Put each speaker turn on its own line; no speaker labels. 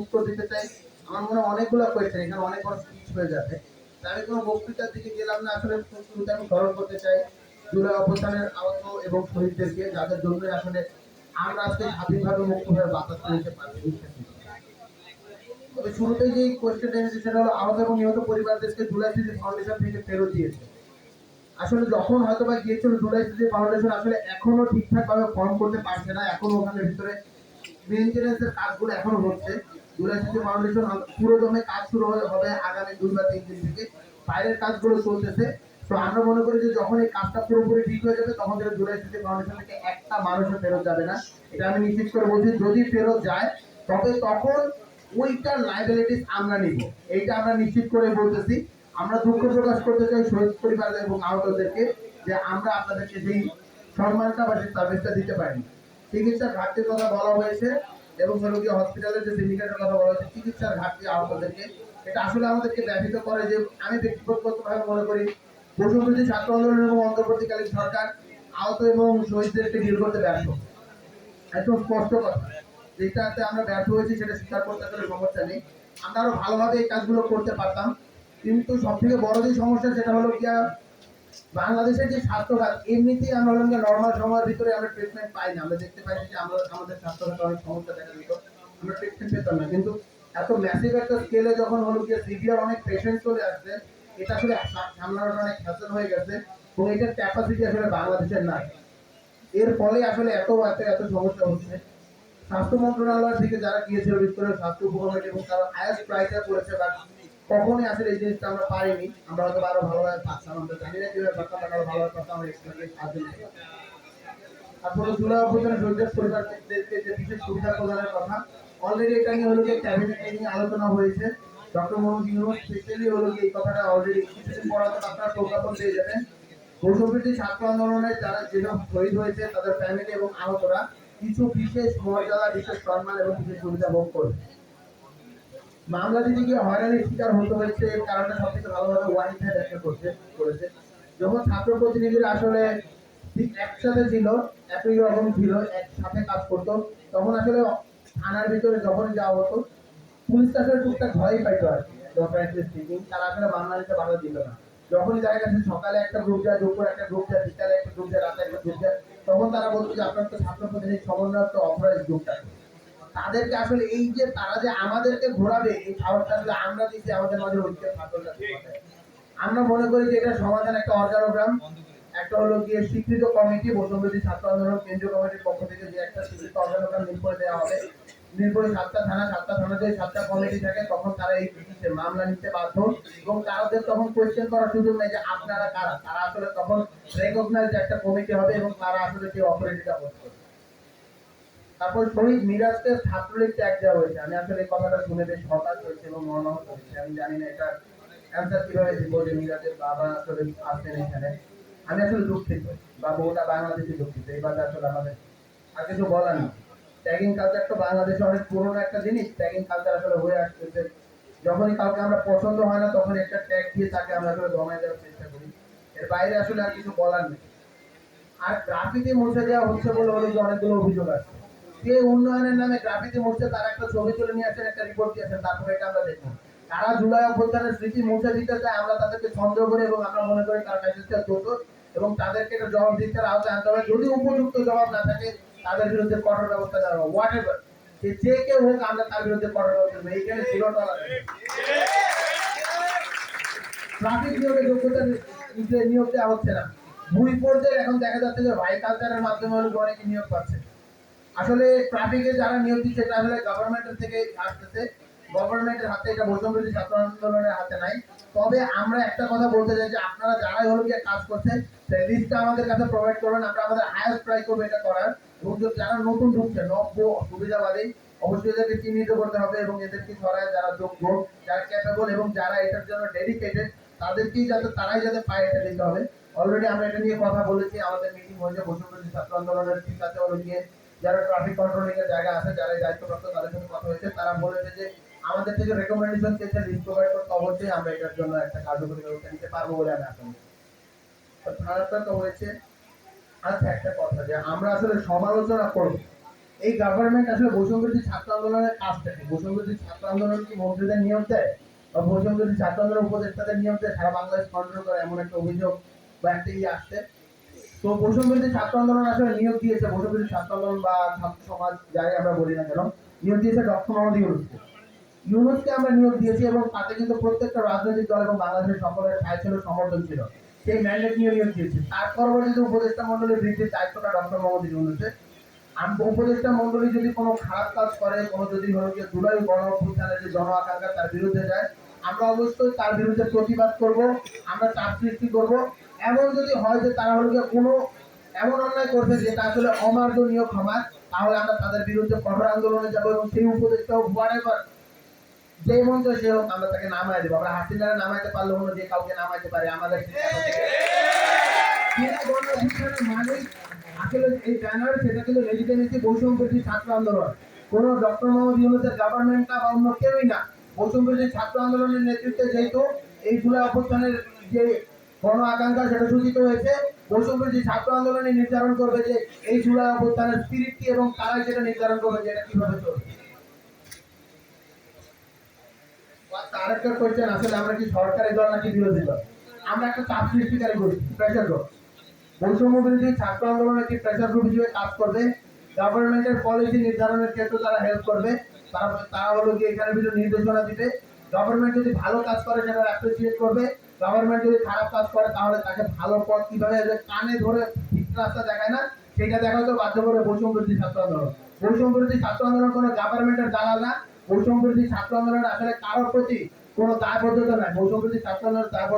উত্তর দিতে চাই। আমার মনে হয় অনেকগুলো কোয়েশ্চেন এখানে অনেক বড় স্পিচ হয়ে যাবে। তা আমি কোনো বক্তৃতার দিকে গেলাম না, আসলে শুরুতে আমি স্মরণ করতে চাই। জুলাই অবস্থানের আহত এবং শহীদদেরকে, যাদের জন্য আসলে স্বাধীনভাবে মুক্তভাবে বাতাস তবে শুরুতেই যে কোয়েশ্চেনটা এসেছে সেটা হলো আহত এবং নিহত পরিবারদেরকে জুলাই ফাউন্ডেশন থেকে ফেরত দিয়েছে। আসলে যখন হয়তো বা গিয়েছিল জুলাই ফাউন্ডেশন আসলে এখনও ঠিকঠাক ভাবে ফর্ম করতে পারছে না, এখনও ওখানে ভিতরে মেনটেন্যান্সের কাজগুলো এখনও হচ্ছে। জুলাই স্মৃতি ফাউন্ডেশন পুরো দমে কাজ শুরু হবে আগামী দুই বা তিন দিন থেকে। বাইরের কাজগুলো চলতেছে। তো আমরা মনে করি যে যখন এই কাজটা পুরোপুরি ঠিক হয়ে যাবে, তখন থেকে জুলাই স্মৃতি ফাউন্ডেশন থেকে একটা মানুষও ফেরত যাবে না। এটা আমি নিশ্চিত করে বলছি, যদি ফেরত যায়, তবে তখন ওইটার লাইবিলিটিস আমরা নিব। এইটা আমরা নিশ্চিত করে বলতেছি। আমরা দুঃখ প্রকাশ করতে চাই শহীদ পরিবার এবং আহতদেরকে যে আমরা আপনাদেরকে সেই সম্মানটা বা সেই সার্ভিসটা দিতে পারিনি। চিকিৎসার ঘাটতির কথা বলা হয়েছে এবং রোগী হসপিটালের যে সিন্ডিকেটের কথা বলা হয়েছে, চিকিৎসার ঘাটতি আহতদেরকে। এটা আসলে আমাদেরকে ব্যথিত করে যে আমি ব্যক্তিগতভাবে মনে করি বসুন্ধী ছাত্র আন্দোলন এবং অন্তর্বর্তীকালীন সরকার আহত এবং শহীদদেরকে ডিল করতে ব্যর্থ। একদম স্পষ্ট কথা। যেটাতে আমরা ব্যর্থ হয়েছি সেটা স্বীকার করতে আসলে সমস্যা নেই। আমরা আরও ভালোভাবে এই কাজগুলো করতে পারতাম। কিন্তু সব থেকে বড় যে সমস্যা সেটা হলো গিয়া বাংলাদেশের যে স্বাস্থ্যখাত, এমনিতেই আমরা হলাম নর্মাল সময়ের ভিতরে আমরা ট্রিটমেন্ট পাই না। আমরা দেখতে পাই যে আমরা আমাদের স্বাস্থ্যখাতে অনেক সমস্যা দেখা দিত, আমরা ট্রিটমেন্ট পেতাম না। কিন্তু এত ম্যাসিভ একটা স্কেলে যখন হলো গিয়ে সিভিয়ার অনেক পেশেন্ট চলে আসছে, এটা আসলে সা- সামলানোটা অনেক হ্যাসেল হয়ে গেছে এবং এটার ক্যাপাসিটি আসলে বাংলাদেশের নাই। এর ফলে আসলে এত এত এত সমস্যা হচ্ছে। স্বাস্থ্য মন্ত্রণালয় থেকে যারা গিয়েছিল বিস্তরের স্বাস্থ্য উপকমিটি এবং তারা হায়াস্ট প্রাইসে করেছে বাট কখনই আসলে এই জিনিসটা আমরা পারিনি। আমরা হয়তো আরও ভালোভাবে পারতাম আমরা জানি না কীভাবে বাট আরও ভালোভাবে পারতাম আমরা এক্সপিরিয়েন্স সাহায্য নিতে তারপরে জুলাই অভ্যুত্থানে শহীদের পরিবারদেরকে যে বিশেষ সুবিধা প্রদানের কথা অলরেডি এটা নিয়ে হলো যে ক্যাবিনেট নিয়ে আলোচনা হয়েছে। ডক্টর মোহাম্মদ ইউনুস স্পেশালি হলো যে এই কথাটা অলরেডি কিছুদিন পর হয়তো আপনারা প্রজ্ঞাপন পেয়ে যাবেন। বৈষম্যবৃত্তি ছাত্র আন্দোলনে যারা যেসব শহীদ হয়েছে, তাদের ফ্যামিলি এবং আহতরা কিছু বিশেষ মর্যাদা, বিশেষ সম্মান এবং বিশেষ সুবিধা ভোগ করবে। মামলা দিতে গিয়ে হয়রানির শিকার হতে হয়েছে কারণে সব ভালোভাবে ওয়াইন সাইড ব্যাখ্যা করছে, করেছে। যখন ছাত্র প্রতিনিধিরা আসলে ঠিক একসাথে ছিল, একই রকম ছিল, একসাথে কাজ করতো, তখন আসলে থানার ভিতরে যখন যাওয়া হতো, পুলিশ আসলে টুকটাক ভয়ই পাইতো আর কি তারা আসলে মামলা নিতে বাধা দিত না। যখনই দেখা গেছে সকালে একটা গ্রুপ যায়, দুপুরে একটা গ্রুপ যায়, বিকালে একটা গ্রুপ যায়, রাতে একটা গ্রুপ যায়, তখন তারা বলতো যে আপনার তো ছাত্র প্রতিনিধি সমন্বয় তো অপরাধ গ্রুপটা তাদেরকে আসলে এই যে তারা যে আমাদেরকে ঘোরাবে, এই খাবারটা আসলে আমরা দিচ্ছি আমাদের মাঝে ছাত্রটা আমরা মনে করি যে এটা সমাধান একটা অর্গানোগ্রাম। একটা হলো গিয়ে স্বীকৃত কমিটি বৈষম্যবিধি ছাত্র আন্দোলন, কেন্দ্রীয় কমিটির পক্ষ থেকে যে একটা স্বীকৃত অর্গানোগ্রাম করে দেওয়া হবে। নির্ভরে সাতটা থানা, সাতটা থানাতে সাতটা কমিটি থাকে, তখন তারা এই ভিত্তিতে মামলা নিতে বাধ্য। এবং তাদের তখন কোয়েশ্চেন করার সুযোগ নেই যে আপনারা কারা? তারা আসলে তখন রেকগনাইজ একটা কমিটি হবে এবং তারা আসলে সেই অথরিটিটা বোধ করবে। তারপর শহীদ মিরাজকে ছাত্রলীগ ত্যাগ দেওয়া হয়েছে। আমি আসলে কথাটা শুনে বেশ হতাশ হয়েছে এবং মর্মাহত হয়েছে আমি জানি না এটা অ্যান্সার কীভাবে দিব যে মিরাজের বাবা আসলে আসছেন এখানে। আমি আসলে দুঃখিত। বা বউটা বাংলাদেশে দুঃখিত। এই বাদে আসলে আমাদের আর কিছু বলার নেই। ট্যাগিং কালচার তো বাংলাদেশে অনেক পুরোনো একটা জিনিস। ট্যাগিং কালচার আসলে হয়ে আসতেছে যখনই কাউকে আমরা পছন্দ হয় না, তখন একটা ট্যাগ দিয়ে তাকে আমরা আসলে দমায় দেওয়ার চেষ্টা করি। এর বাইরে আসলে আর কিছু বলার নেই। আর গ্রাফিতি মুছে দেওয়া হচ্ছে বলে অনেকগুলো অভিযোগ আছে। যে উন্নয়নের নামে গ্রাফিতি মুছে তার একটা ছবি তুলে নিয়ে আসেন, একটা রিপোর্ট দিয়েছেন তারপরে এটা আমরা দেখব। তারা জুলাই স্মৃতি মুছে দিতে চায়, আমরা তাদেরকে সন্দেহ করি এবং আমরা মনে করি তার মেসেজটা দ্রুত এবং তাদেরকে জবাব দিতে আনতে হবে। যদি উপযুক্ত জবাব না থাকে, তাদের বিরুদ্ধে কঠোর ব্যবস্থা নেওয়া হবে। হোয়াট এভার যে কেউ হোক, আমরা তার বিরুদ্ধে কঠোর ব্যবস্থা নেব। এইখানে জিরো ট্রাফিক নিয়োগের যোগ্যতা নিয়োগ দেওয়া হচ্ছে না। ভুল পর্যায়ে এখন দেখা যাচ্ছে যে ভাই কালচারের মাধ্যমে অনেকে নিয়োগ পাচ্ছে। আসলে ট্রাফিকে যারা নিয়োগ দিচ্ছে এটা আসলে গভর্নমেন্টের থেকে আসতেছে। গভর্নমেন্টের হাতে এটা বৈষম্যবিরোধী ছাত্র আন্দোলনের হাতে নাই। তবে আমরা একটা কথা বলতে চাই যে আপনারা যারাই হলো গিয়ে কাজ করছেন, সেই লিস্টটা আমাদের কাছে প্রোভাইড করবেন। আমরা আমাদের হায়ার ট্রাই করব এটা করার। এবং যারা নতুন ঢুকছে, নব্য সুবিধাবাদী অবশ্যই এদেরকে চিহ্নিত করতে হবে এবং এদেরকে ছড়ায় যারা যোগ্য, যারা ক্যাপেবল এবং যারা এটার জন্য ডেডিকেটেড তাদেরকেই যাতে, তারাই যাতে পায় এটা দিতে হবে। অলরেডি আমরা এটা নিয়ে কথা বলেছি। আমাদের মিটিং হয়েছে বৈষম্যবিরোধী ছাত্র আন্দোলনের ঠিক আছে হলো গিয়ে যারা ট্রাফিক কন্ট্রোলিং এর জায়গা আছে, যারা দায়িত্বপ্রাপ্ত তাদের সাথে কথা হয়েছে। তারা বলেছে যে, আমাদের থেকে রেকমেন্ডেশন চেয়েছে লিস্ট প্রোভাইড করতে অবশ্যই আমরা এটার জন্য একটা কার্যকরী ব্যবস্থা নিতে পারব বলে আমি আশা করি। হয়েছে। আচ্ছা একটা কথা যে, আমরা আসলে সমালোচনা করব এই গভর্নমেন্ট আসলে বৈষম্যবিরোধী ছাত্র আন্দোলনের কাজটা কি? বৈষম্যবিরোধী ছাত্র আন্দোলন কি মন্ত্রীদের নিয়োগ দেয়? বা বৈষম্যবিরোধী ছাত্র আন্দোলন উপদেষ্টাদের নিয়োগ দেয়? সারা বাংলাদেশ কন্ট্রোল করে এমন একটা অভিযোগ বা একটা ইয়ে আসছে। তো বৈষম্যবিরোধী ছাত্র আন্দোলন আসলে নিয়োগ দিয়েছে। বৈষম্যবিরোধী ছাত্র আন্দোলন বা ছাত্র সমাজ যাই আমরা বলি না কেন, নিয়োগ দিয়েছে ডক্টর মোহাম্মদ ইউনুসকে। ইউনুসকে আমরা নিয়োগ দিয়েছি এবং তাতে কিন্তু প্রত্যেকটা রাজনৈতিক দল এবং বাংলাদেশের সকলের ছায় ছিল, সমর্থন ছিল। সেই ম্যান্ডেট নিয়ে নিয়োগ দিয়েছে। তার পরবর্তীতে উপদেষ্টা মন্ডলীর বৃদ্ধির দায়িত্বটা ডক্টর মোহাম্মদ ইউনুসের। উপদেষ্টা মন্ডলী যদি কোনো খারাপ কাজ করে, কোনো যদি হলো যে জুলাই গণ অভ্যুত্থানের যে জন আকাঙ্ক্ষা তার বিরুদ্ধে যায়, আমরা অবশ্যই তার বিরুদ্ধে প্রতিবাদ করব, আমরা চাপ সৃষ্টি করব। এমন যদি হয় যে তারা হলো কোনো এমন অন্যায় করবে যেটা আসলে অমার্জনীয় ক্ষমা তাহলে আমরা তাদের বিরুদ্ধে কঠোর আন্দোলনে যাব এবং সেই উপদেষ্টা হোয়াট যে মন্ত্র সে হোক, আমরা তাকে নামায় দেবো। আমরা হাসিনারে নামাইতে পারলে হলো যে কাউকে নামাইতে পারে, আমাদের এই ব্যানার, সেটা কিন্তু ছাত্র আন্দোলন। কোন ডক্টর মোহাম্মদ ইউনুসের গভর্নমেন্ট বা অন্য কেউই না। বৈষম্যবিরোধী ছাত্র আন্দোলনের নেতৃত্বে যেহেতু এই জুলাই অভ্যুত্থানের যে গণ আকাঙ্ক্ষা সেটা সূচিত হয়েছে। ছাত্র আন্দোলনে নির্ধারণ করবে যে এই এবং সেটা নির্ধারণ করবে, যে এটা কীভাবে চলবে। কোয়েশ্চেন আসলে আমরা কি সরকারি দল নাকি বিরোধী দল? আমরা একটা চাপ সৃষ্টিকারী প্রেশার গ্রুপ ছাত্র প্রেশার গ্রুপ হিসেবে কাজ করবে? গভর্নমেন্টের পলিসি নির্ধারণের ক্ষেত্রে তারা হেল্প করবে? তারা তারা হলো কি এখানে নির্দেশনা দিবে। গভর্নমেন্ট যদি ভালো কাজ করে, সেটা অ্যাপ্রিসিয়েট করবে। গভর্নমেন্ট যদি খারাপ কাজ করে, তাহলে তাকে ভালো পথ কীভাবে কানে ধরে ঠিক রাস্তা দেখায় না সেটা দেখা তো বাধ্য করে বৈষম্য ছাত্র আন্দোলন। বৈষম্য ছাত্র আন্দোলন কোনো গভর্নমেন্টের দালাল না। বৈষম্য ছাত্র আন্দোলন আসলে কারোর প্রতি কোনো দায়বদ্ধতা নাই। বৈষম্য বিরোধী ছাত্র আন্দোলন দায়বদ্ধতা